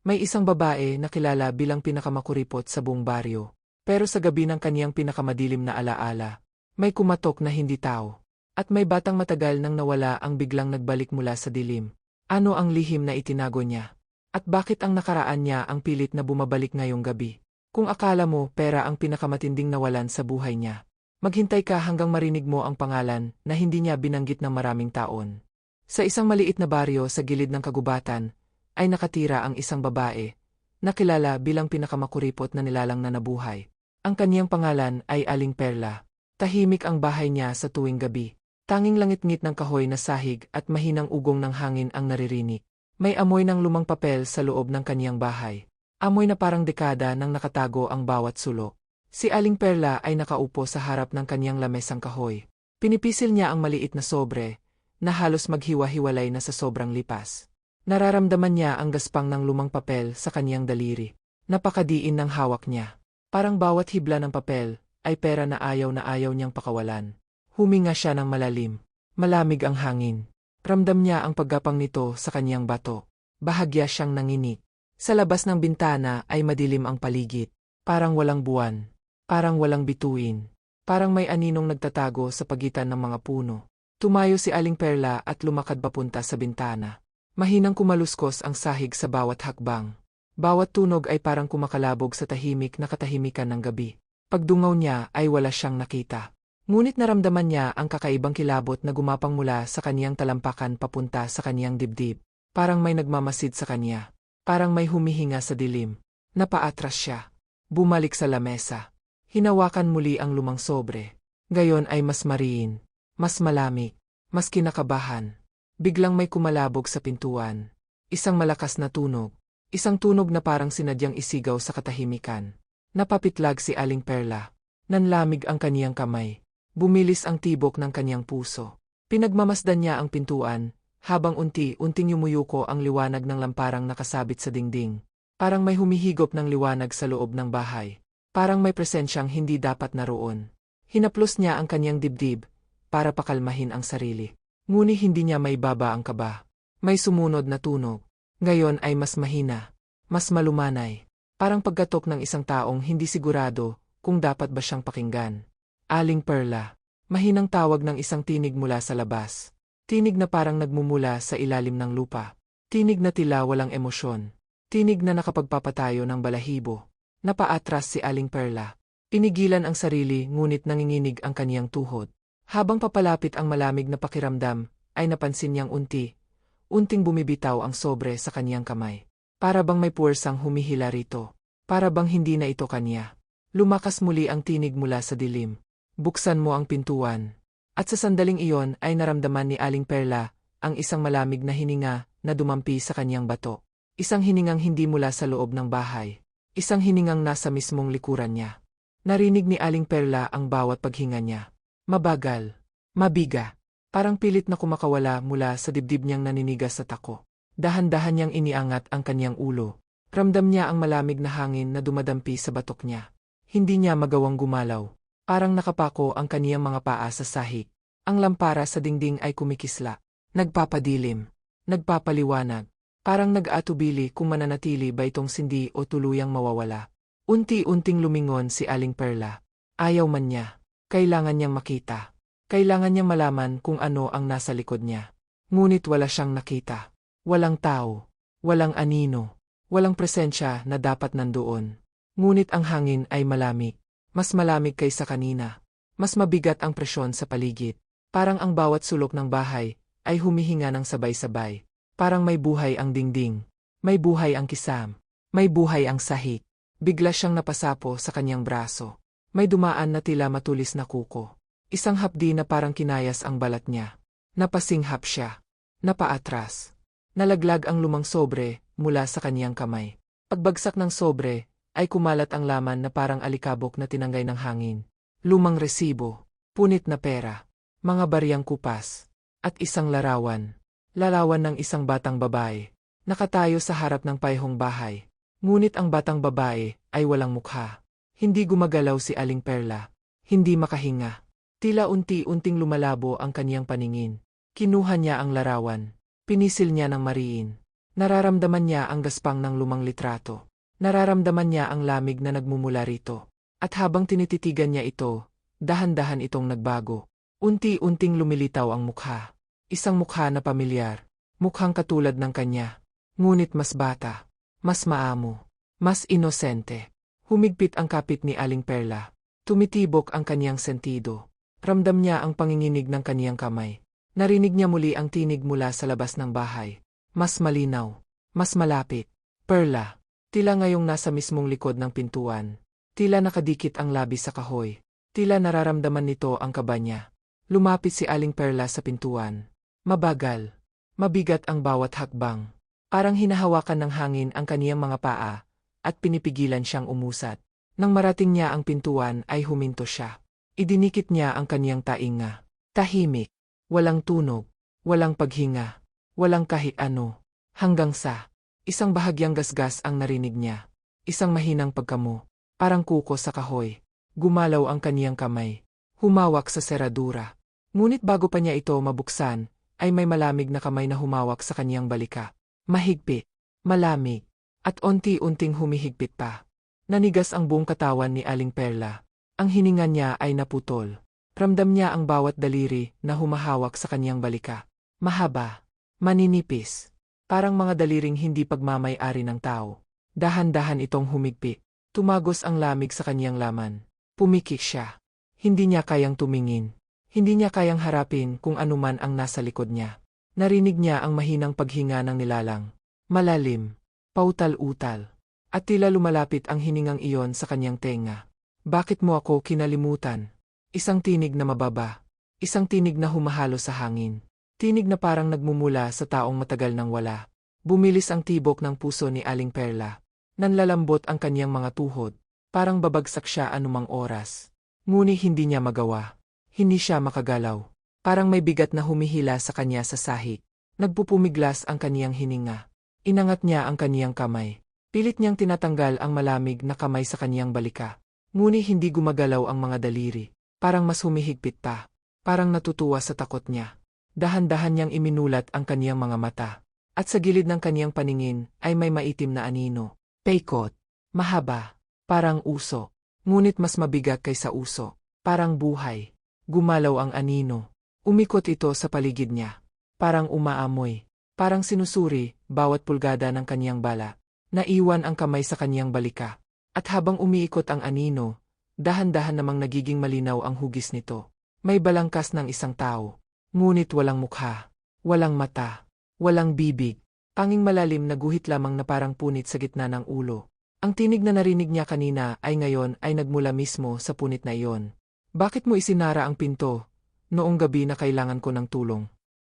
May isang babae na kilala bilang pinakamakuripot sa buong baryo. Pero sa gabi ng kaniyang pinakamadilim na alaala, may kumatok na hindi tao. At may batang matagal nang nawala ang biglang nagbalik mula sa dilim. Ano ang lihim na itinago niya? At bakit ang nakaraan niya ang pilit na bumabalik ngayong gabi? Kung akala mo pera ang pinakamatinding nawalan sa buhay niya, maghintay ka hanggang marinig mo ang pangalan na hindi niya binanggit ng maraming taon. Sa isang maliit na baryo sa gilid ng kagubatan, ay nakatira ang isang babae, na kilala bilang pinakamakuripot na nilalang na nabuhay. Ang kaniyang pangalan ay Aling Perla. Tahimik ang bahay niya sa tuwing gabi. Tanging langit-ngit ng kahoy na sahig at mahinang ugong ng hangin ang naririnig. May amoy ng lumang papel sa loob ng kaniyang bahay. Amoy na parang dekada nang nakatago ang bawat sulok. Si Aling Perla ay nakaupo sa harap ng kaniyang lamesang kahoy. Pinipisil niya ang maliit na sobre, na halos maghiwa-hiwalay na sa sobrang lipas. Nararamdaman niya ang gaspang ng lumang papel sa kaniyang daliri. Napakadiin ng hawak niya. Parang bawat hibla ng papel ay pera na ayaw na ayaw niyang pakawalan. Huminga siya ng malalim. Malamig ang hangin. Ramdam niya ang paggapang nito sa kaniyang bato. Bahagya siyang nanginik. Sa labas ng bintana ay madilim ang paligid. Parang walang buwan. Parang walang bituin. Parang may aninong nagtatago sa pagitan ng mga puno. Tumayo si Aling Perla at lumakad papunta sa bintana. Mahinang kumaluskos ang sahig sa bawat hakbang. Bawat tunog ay parang kumakalabog sa tahimik na katahimikan ng gabi. Pagdungaw niya ay wala siyang nakita. Ngunit naramdaman niya ang kakaibang kilabot na gumapang mula sa kaniyang talampakan papunta sa kaniyang dibdib. Parang may nagmamasid sa kaniya. Parang may humihinga sa dilim. Napaatras siya. Bumalik sa lamesa. Hinawakan muli ang lumang sobre. Gayon ay mas mariin, mas malamig, mas kinakabahan. Biglang may kumalabog sa pintuan. Isang malakas na tunog. Isang tunog na parang sinadyang isigaw sa katahimikan. Napapitlag si Aling Perla. Nanlamig ang kaniyang kamay. Bumilis ang tibok ng kaniyang puso. Pinagmamasdan niya ang pintuan, habang unti-unting yumuyuko ang liwanag ng lamparang nakasabit sa dingding. Parang may humihigop ng liwanag sa loob ng bahay. Parang may presensyang hindi dapat naroon. Hinaplos niya ang kanyang dibdib, para pakalmahin ang sarili. Ngunit hindi niya may baba ang kaba. May sumunod na tunog. Ngayon ay mas mahina, mas malumanay. Parang pagkatok ng isang taong hindi sigurado kung dapat ba siyang pakinggan. Aling Perla. Mahinang tawag ng isang tinig mula sa labas. Tinig na parang nagmumula sa ilalim ng lupa. Tinig na tila walang emosyon. Tinig na nakapagpapatayo ng balahibo. Napaatras si Aling Perla. Pinigilan ang sarili ngunit nanginginig ang kaniyang tuhod. Habang papalapit ang malamig na pakiramdam, ay napansin niyang unti. Unting bumibitaw ang sobre sa kaniyang kamay. Para bang may puwersang humihila rito. Para bang hindi na ito kanya. Lumakas muli ang tinig mula sa dilim. Buksan mo ang pintuan. At sa sandaling iyon ay naramdaman ni Aling Perla ang isang malamig na hininga na dumampi sa kanyang bato. Isang hiningang hindi mula sa loob ng bahay. Isang hiningang nasa mismong likuran niya. Narinig ni Aling Perla ang bawat paghinga niya. Mabagal. Mabiga. Parang pilit na kumakawala mula sa dibdib niyang naninigas sa tako. Dahan-dahan niyang iniangat ang kanyang ulo. Ramdam niya ang malamig na hangin na dumadampi sa batok niya. Hindi niya magawang gumalaw. Parang nakapako ang kaniyang mga paa sa sahig. Ang lampara sa dingding ay kumikisla. Nagpapadilim. Nagpapaliwanag. Parang nag-atubili kung mananatili ba itong sindi o tuluyang mawawala. Unti-unting lumingon si Aling Perla. Ayaw man niya. Kailangan niyang makita. Kailangan niyang malaman kung ano ang nasa likod niya. Ngunit wala siyang nakita. Walang tao. Walang anino. Walang presensya na dapat nandoon. Ngunit ang hangin ay malamig. Mas malamig kaysa kanina. Mas mabigat ang presyon sa paligid. Parang ang bawat sulok ng bahay ay humihinga ng sabay-sabay. Parang may buhay ang dingding. May buhay ang kisam. May buhay ang sahig. Bigla siyang napasapo sa kanyang braso. May dumaan na tila matulis na kuko. Isang hapdi na parang kinayas ang balat niya. Napasinghap siya. Napaatras. Nalaglag ang lumang sobre mula sa kaniyang kamay. Pagbagsak ng sobre, ay kumalat ang laman na parang alikabok na tinanggay ng hangin. Lumang resibo, punit na pera, mga bariyang kupas, at isang larawan. Larawan ng isang batang babae. Nakatayo sa harap ng payhong bahay. Ngunit ang batang babae ay walang mukha. Hindi gumagalaw si Aling Perla. Hindi makahinga. Tila unti-unting lumalabo ang kaniyang paningin. Kinuha niya ang larawan. Pinisil niya ng mariin. Nararamdaman niya ang gaspang ng lumang litrato. Nararamdaman niya ang lamig na nagmumula rito. At habang tinititigan niya ito, dahan-dahan itong nagbago. Unti-unting lumilitaw ang mukha. Isang mukha na pamilyar. Mukhang katulad ng kanya. Ngunit mas bata. Mas maamo. Mas inosente. Humigpit ang kapit ni Aling Perla. Tumitibok ang kanyang sentido. Ramdam niya ang panginginig ng kaniyang kamay. Narinig niya muli ang tinig mula sa labas ng bahay. Mas malinaw. Mas malapit. Perla. Tila ngayong nasa mismong likod ng pintuan. Tila nakadikit ang labi sa kahoy. Tila nararamdaman nito ang kaba niya. Lumapit si Aling Perla sa pintuan. Mabagal. Mabigat ang bawat hakbang. Parang hinahawakan ng hangin ang kaniyang mga paa at pinipigilan siyang umusat. Nang marating niya ang pintuan ay huminto siya. Idinikit niya ang kaniyang tainga. Tahimik. Walang tunog. Walang paghinga. Walang kahit ano. Hanggang sa isang bahagyang gasgas ang narinig niya. Isang mahinang pagkamo. Parang kuko sa kahoy. Gumalaw ang kaniyang kamay. Humawak sa seradura. Ngunit bago pa niya ito mabuksan, ay may malamig na kamay na humawak sa kaniyang balika. Mahigpit. Malamig. At onti-unting humihigpit pa. Nanigas ang buong katawan ni Aling Perla. Ang hininga niya ay naputol. Ramdam niya ang bawat daliri na humahawak sa kaniyang balika. Mahaba. Maninipis. Parang mga daliring hindi pagmamay-ari ng tao. Dahan-dahan itong humigpit. Tumagos ang lamig sa kaniyang laman. Pumikik siya. Hindi niya kayang tumingin. Hindi niya kayang harapin kung anuman ang nasa likod niya. Narinig niya ang mahinang paghinga ng nilalang. Malalim. Pautal-utal. At tila lumalapit ang hiningang iyon sa kanyang tenga. Bakit mo ako kinalimutan? Isang tinig na mababa. Isang tinig na humahalo sa hangin. Tinig na parang nagmumula sa taong matagal nang wala. Bumilis ang tibok ng puso ni Aling Perla. Nanlalambot ang kanyang mga tuhod. Parang babagsak siya anumang oras. Ngunit hindi niya magawa. Hindi siya makagalaw. Parang may bigat na humihila sa kanya sa sahig. Nagpupumiglas ang kaniyang hininga. Inangat niya ang kaniyang kamay. Pilit niyang tinatanggal ang malamig na kamay sa kaniyang balika. Ngunit hindi gumagalaw ang mga daliri. Parang mas humihigpit pa. Parang natutuwa sa takot niya. Dahan-dahan niyang iminulat ang kaniyang mga mata. At sa gilid ng kaniyang paningin ay may maitim na anino. Peikot. Mahaba. Parang uso. Ngunit mas mabigat kaysa uso. Parang buhay. Gumalaw ang anino. Umikot ito sa paligid niya. Parang umaamoy. Parang sinusuri, bawat pulgada ng kaniyang bala. Naiwan ang kamay sa kaniyang balika. At habang umiikot ang anino, dahan-dahan namang nagiging malinaw ang hugis nito. May balangkas ng isang tao. Ngunit walang mukha, walang mata, walang bibig, tanging malalim na guhit lamang na parang punit sa gitna ng ulo. Ang tinig na narinig niya kanina ay ngayon ay nagmula mismo sa punit na iyon. Bakit mo isinara ang pinto? Noong gabi na kailangan ko ng tulong.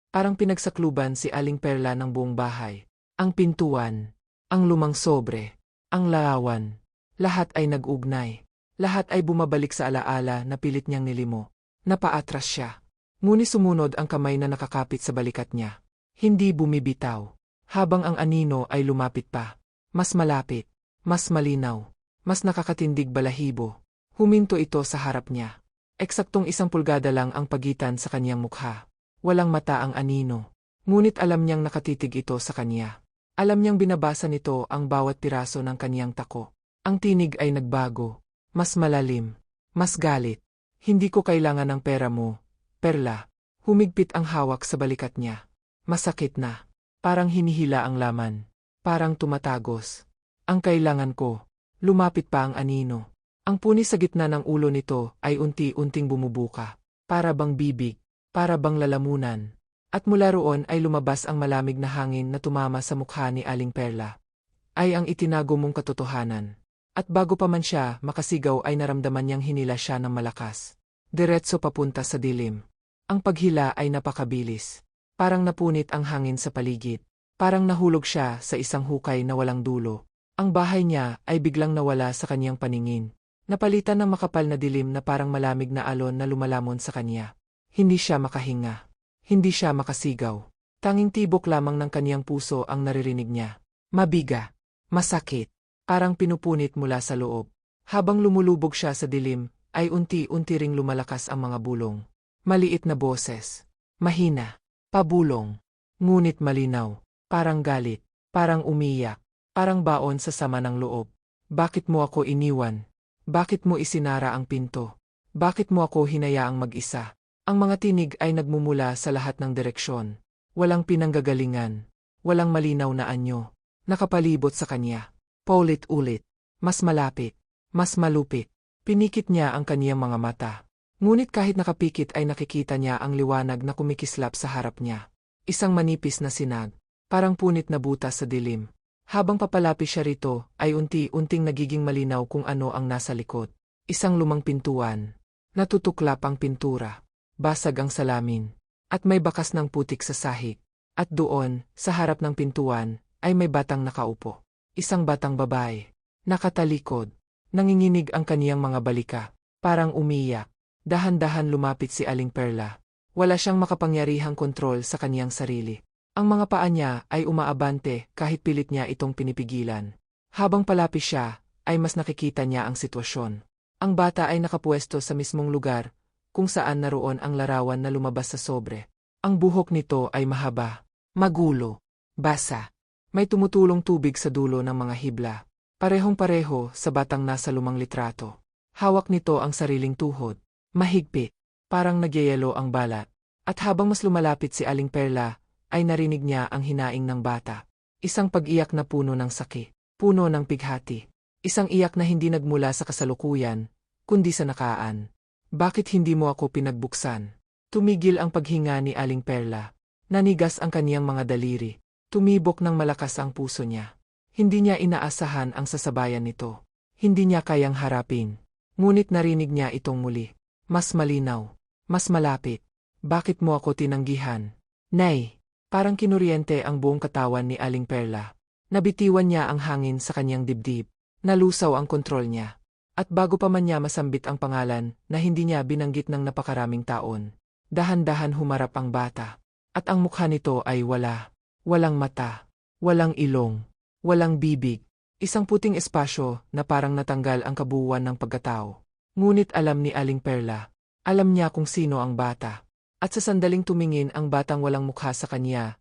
Parang pinagsakluban si Aling Perla ng buong bahay. Ang pintuan, ang lumang sobre, ang larawan, lahat ay nag-ugnay. Lahat ay bumabalik sa alaala na pilit niyang nilimo. Napaatras siya. Ngunit sumunod ang kamay na nakakapit sa balikat niya. Hindi bumibitaw. Habang ang anino ay lumapit pa. Mas malapit. Mas malinaw. Mas nakakatindig balahibo. Huminto ito sa harap niya. Eksaktong isang pulgada lang ang pagitan sa kanyang mukha. Walang mata ang anino. Ngunit alam niyang nakatitig ito sa kanya. Alam niyang binabasa nito ang bawat piraso ng kaniyang tako. Ang tinig ay nagbago. Mas malalim. Mas galit. Hindi ko kailangan ng pera mo, Perla, humigpit ang hawak sa balikat niya. Masakit na. Parang hinihila ang laman. Parang tumatagos. Ang kailangan ko. Lumapit pa ang anino. Ang puni sa gitna ng ulo nito ay unti-unting bumubuka. Para bang bibig. Para bang lalamunan. At mula roon ay lumabas ang malamig na hangin na tumama sa mukha ni Aling Perla. Ay ang itinago mong katotohanan. At bago pa man siya makasigaw ay naramdaman niyang hinila siya ng malakas. Diretso papunta sa dilim. Ang paghila ay napakabilis. Parang napunit ang hangin sa paligid. Parang nahulog siya sa isang hukay na walang dulo. Ang bahay niya ay biglang nawala sa kanyang paningin. Napalitan ng makapal na dilim na parang malamig na alon na lumalamon sa kanya. Hindi siya makahinga. Hindi siya makasigaw. Tanging tibok lamang ng kaniyang puso ang naririnig niya. Mabiga. Masakit. Parang pinupunit mula sa loob. Habang lumulubog siya sa dilim, ay unti-unti ring lumalakas ang mga bulong. Maliit na boses. Mahina. Pabulong. Ngunit malinaw. Parang galit. Parang umiyak. Parang baon sa sama ng loob. Bakit mo ako iniwan? Bakit mo isinara ang pinto? Bakit mo ako hinayaang mag-isa? Ang mga tinig ay nagmumula sa lahat ng direksyon. Walang pinanggagalingan. Walang malinaw na anyo. Nakapalibot sa kanya. Paulit-ulit. Mas malapit. Mas malupit. Pinikit niya ang kaniyang mga mata. Ngunit kahit nakapikit ay nakikita niya ang liwanag na kumikislap sa harap niya. Isang manipis na sinag. Parang punit na butas sa dilim. Habang papalapit siya rito, ay unti-unting nagiging malinaw kung ano ang nasa likod. Isang lumang pintuan. Natutuklap ang pintura. Basag ang salamin. At may bakas ng putik sa sahig. At doon, sa harap ng pintuan, ay may batang nakaupo. Isang batang babae. Nakatalikod. Nanginginig ang kaniyang mga balika. Parang umiyak. Dahan-dahan lumapit si Aling Perla. Wala siyang makapangyarihang kontrol sa kaniyang sarili. Ang mga paa niya ay umaabante kahit pilit niya itong pinipigilan. Habang palapit siya, ay mas nakikita niya ang sitwasyon. Ang bata ay nakapuesto sa mismong lugar, kung saan naroon ang larawan na lumabas sa sobre. Ang buhok nito ay mahaba, magulo, basa. May tumutulong tubig sa dulo ng mga hibla. Parehong-pareho sa batang nasa lumang litrato. Hawak nito ang sariling tuhod. Mahigpit. Parang nagyayelo ang balat. At habang mas lumalapit si Aling Perla, ay narinig niya ang hinaing ng bata. Isang pag-iyak na puno ng saki, puno ng pighati. Isang iyak na hindi nagmula sa kasalukuyan, kundi sa nakaan. Bakit hindi mo ako pinagbuksan? Tumigil ang paghinga ni Aling Perla. Nanigas ang kaniyang mga daliri. Tumibok ng malakas ang puso niya. Hindi niya inaasahan ang sasabayan nito. Hindi niya kayang harapin. Ngunit narinig niya itong muli. Mas malinaw. Mas malapit. Bakit mo ako tinanggihan? Nay! Parang kinuryente ang buong katawan ni Aling Perla. Nabitiwan niya ang hangin sa kanyang dibdib. Nalusaw ang kontrol niya. At bago pa man niya masambit ang pangalan na hindi niya binanggit ng napakaraming taon, dahan-dahan humarap ang bata. At ang mukha nito ay wala. Walang mata. Walang ilong. Walang bibig. Isang puting espasyo na parang natanggal ang kabuuan ng pagkatao. Ngunit alam ni Aling Perla. Alam niya kung sino ang bata. At sa sandaling tumingin ang batang walang mukha sa kanya,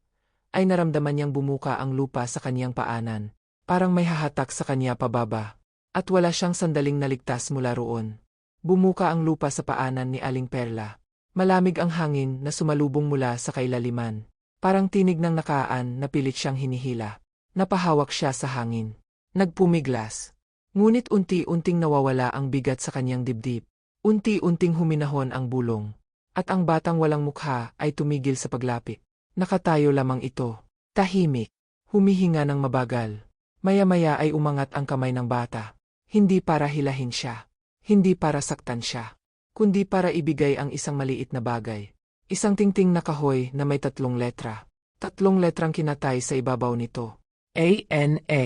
ay naramdaman niyang bumuka ang lupa sa kanyang paanan. Parang may hahatak sa kanya pababa. At wala siyang sandaling naligtas mula roon. Bumuka ang lupa sa paanan ni Aling Perla. Malamig ang hangin na sumalubong mula sa kailaliman. Parang tinig ng nakaan na pilit siyang hinihila. Napahawak siya sa hangin. Nagpumiglas. Ngunit unti-unting nawawala ang bigat sa kanyang dibdib. Unti-unting huminahon ang bulong. At ang batang walang mukha ay tumigil sa paglapit. Nakatayo lamang ito. Tahimik. Humihinga ng mabagal. Maya-maya ay umangat ang kamay ng bata. Hindi para hilahin siya. Hindi para saktan siya. Kundi para ibigay ang isang maliit na bagay. Isang tingting na kahoy na may tatlong letra. Tatlong letrang kinatay sa ibabaw nito. A-N-A.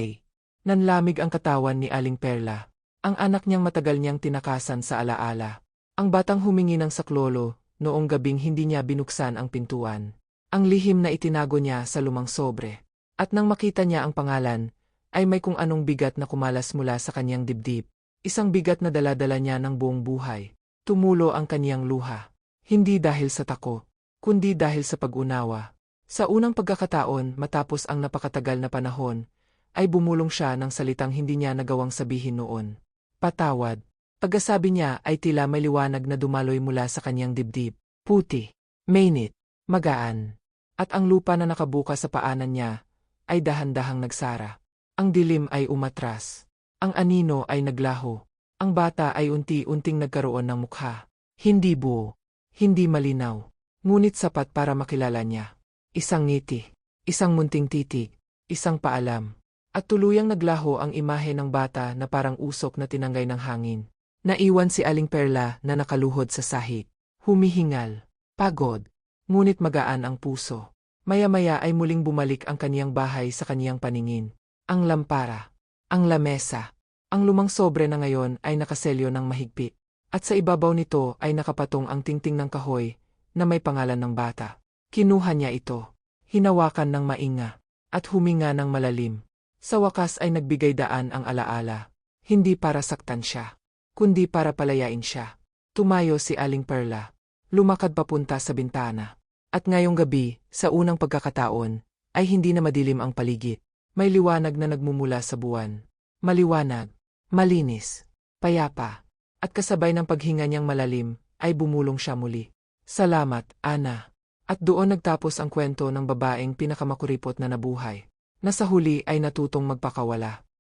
Nanlamig ang katawan ni Aling Perla. Ang anak niyang matagal niyang tinakasan sa alaala. Ang batang humingi ng saklolo, noong gabing hindi niya binuksan ang pintuan. Ang lihim na itinago niya sa lumang sobre. At nang makita niya ang pangalan, ay may kung anong bigat na kumalas mula sa kanyang dibdib. Isang bigat na daladala niya ng buong buhay. Tumulo ang kanyang luha. Hindi dahil sa tako, kundi dahil sa pag-unawa. Sa unang pagkakataon matapos ang napakatagal na panahon, ay bumulong siya ng salitang hindi niya nagawang sabihin noon. Patawad. Pagkasabi niya ay tila may liwanag na dumaloy mula sa kanyang dibdib. Puti, mainit, magaan. At ang lupa na nakabuka sa paanan niya ay dahan-dahang nagsara. Ang dilim ay umatras. Ang anino ay naglaho. Ang bata ay unti-unting nagkaroon ng mukha. Hindi buo. Hindi malinaw. Ngunit sapat para makilala niya. Isang ngiti. Isang munting titig. Isang paalam. At tuluyang naglaho ang imahe ng bata na parang usok na tinanggay ng hangin. Naiwan si Aling Perla na nakaluhod sa sahig. Humihingal. Pagod. Ngunit magaan ang puso. Maya-maya ay muling bumalik ang kaniyang bahay sa kaniyang paningin. Ang lampara. Ang lamesa. Ang lumang sobre na ngayon ay nakaselyo ng mahigpit. At sa ibabaw nito ay nakapatong ang tingting ng kahoy na may pangalan ng bata. Kinuha niya ito. Hinawakan ng mainga. At huminga ng malalim. Sa wakas ay nagbigay daan ang alaala. Hindi para saktan siya kundi para palayain siya. Tumayo si Aling Perla. Lumakad papunta sa bintana. At ngayong gabi, sa unang pagkakataon, ay hindi na madilim ang paligid. May liwanag na nagmumula sa buwan. Maliwanag, malinis, payapa, at kasabay ng paghinga niyang malalim, ay bumulong siya muli. Salamat, Ana. At doon nagtapos ang kwento ng babaeng pinakamakuripot na nabuhay, na sa huli ay natutong magpakawala.